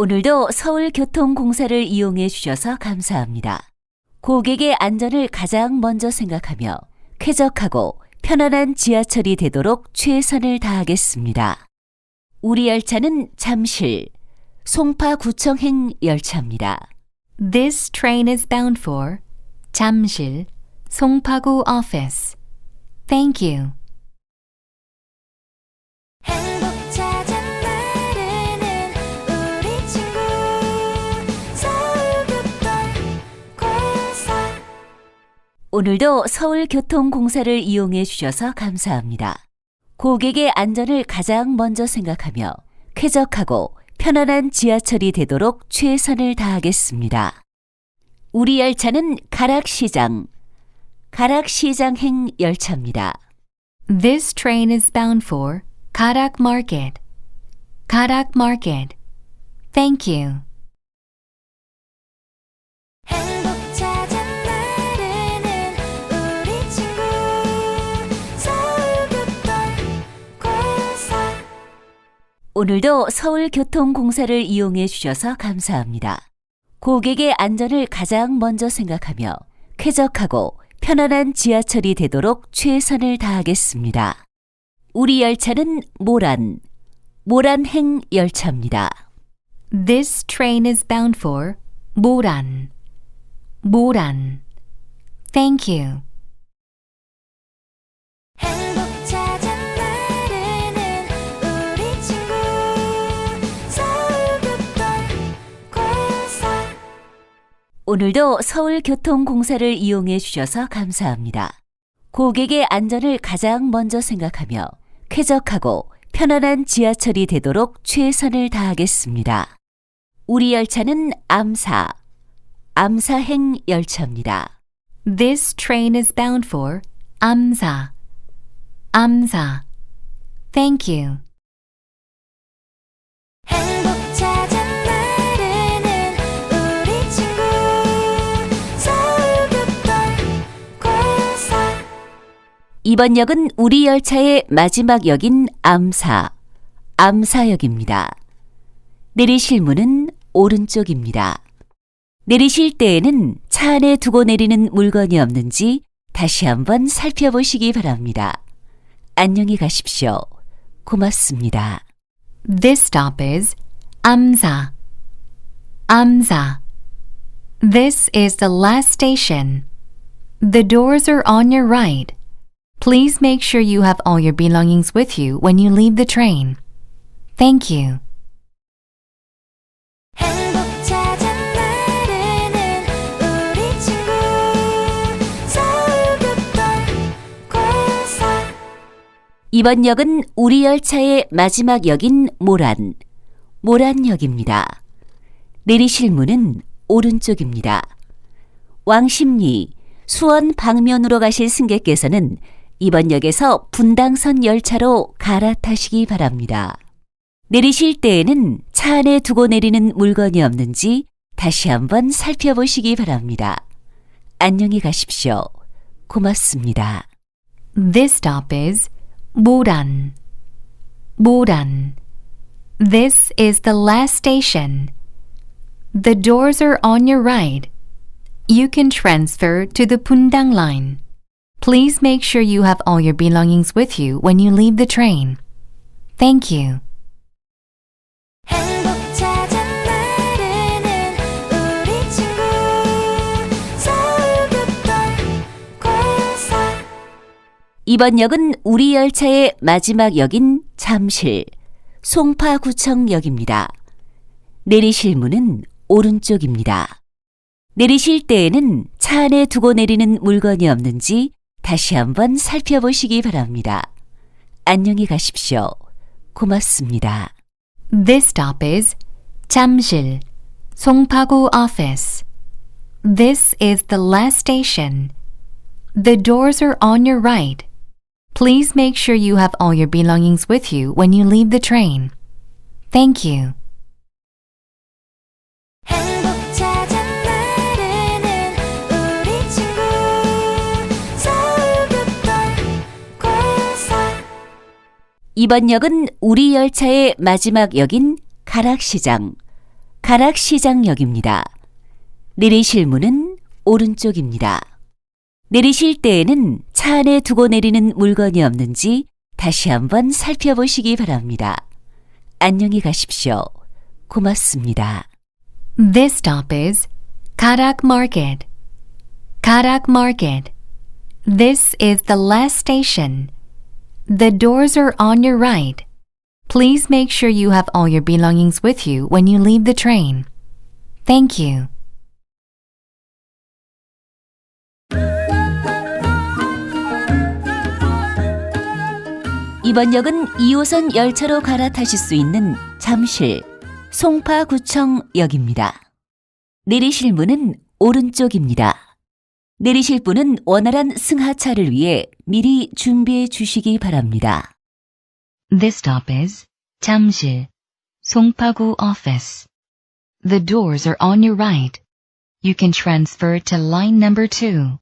오늘도 서울교통공사를 이용해 주셔서 감사합니다. 고객의 안전을 가장 먼저 생각하며 쾌적하고 편안한 지하철이 되도록 최선을 다하겠습니다. 우리 열차는 잠실, 송파구청행 열차입니다. This train is bound for 잠실, 송파구 office. Thank you. 오늘도 서울교통공사를 이용해 주셔서 감사합니다. 고객의 안전을 가장 먼저 생각하며 쾌적하고 편안한 지하철이 되도록 최선을 다하겠습니다. 우리 열차는 가락시장, 가락시장행 열차입니다. This train is bound for Karak Market. Thank you. 오늘도 서울교통공사를 이용해 주셔서 감사합니다. 고객의 안전을 가장 먼저 생각하며 쾌적하고 편안한 지하철이 되도록 최선을 다하겠습니다. 우리 열차는 모란, 모란행 열차입니다. This train is bound for Moran. Moran. Thank you. 오늘도 서울교통공사를 이용해 주셔서 감사합니다. 고객의 안전을 가장 먼저 생각하며 쾌적하고 편안한 지하철이 되도록 최선을 다하겠습니다. 우리 열차는 암사, 암사행 열차입니다. This train is bound for Amsa. Amsa. Thank you. 이번 역은 우리 열차의 마지막 역인 암사, 암사역입니다. 내리실 문은 오른쪽입니다. 내리실 때에는 차 안에 두고 내리는 물건이 없는지 다시 한번 살펴보시기 바랍니다. 안녕히 가십시오. 고맙습니다. This stop is Amza. Amza. This is the last station. The doors are on your right. Please make sure you have all your belongings with you when you leave the train. Thank you. 행복 찾아 나르는 우리 친구 서울교통공사 이번 역은 우리 열차의 마지막 역인 모란, 모란역입니다. 내리실 문은 오른쪽입니다. 왕십리, 수원 방면으로 가실 승객께서는 이번 역에서 분당선 열차로 갈아타시기 바랍니다. 내리실 때에는 차 안에 두고 내리는 물건이 없는지 다시 한번 살펴보시기 바랍니다. 안녕히 가십시오. 고맙습니다. This stop is Moran. Moran. This is the last station. The doors are on your right. You can transfer to the Pundang line. Please make sure you have all your belongings with you when you leave the train. Thank you. 행복 찾아 나르는 우리 친구 서울교통공사 이번 역은 우리 열차의 마지막 역인 잠실, 송파구청역입니다. 내리실 문은 오른쪽입니다. 내리실 때에는 차 안에 두고 내리는 물건이 없는지 다시 한번 살펴보시기 바랍니다. 안녕히 가십시오. 고맙습니다. This stop is 잠실, 송파구 office. This is the last station. The doors are on your right. Please make sure you have all your belongings with you when you leave the train. Thank you. 이번 역은 우리 열차의 마지막 역인 가락시장, 가락시장역입니다. 내리실 문은 오른쪽입니다. 내리실 때에는 차 안에 두고 내리는 물건이 없는지 다시 한번 살펴보시기 바랍니다. 안녕히 가십시오. 고맙습니다. This stop is Karak Market. Karak Market. This is the last station. The doors are on your right. Please make sure you have all your belongings with you when you leave the train. Thank you. 이번 역은 2호선 열차로 갈아타실 수 있는 잠실 송파구청역입니다. 내리실 문은 오른쪽입니다. 내리실 분은 원활한 승하차를 위해 미리 준비해 주시기 바랍니다. This stop is Jamsil, Songpagu Office. The doors are on your right. You can transfer to line number two.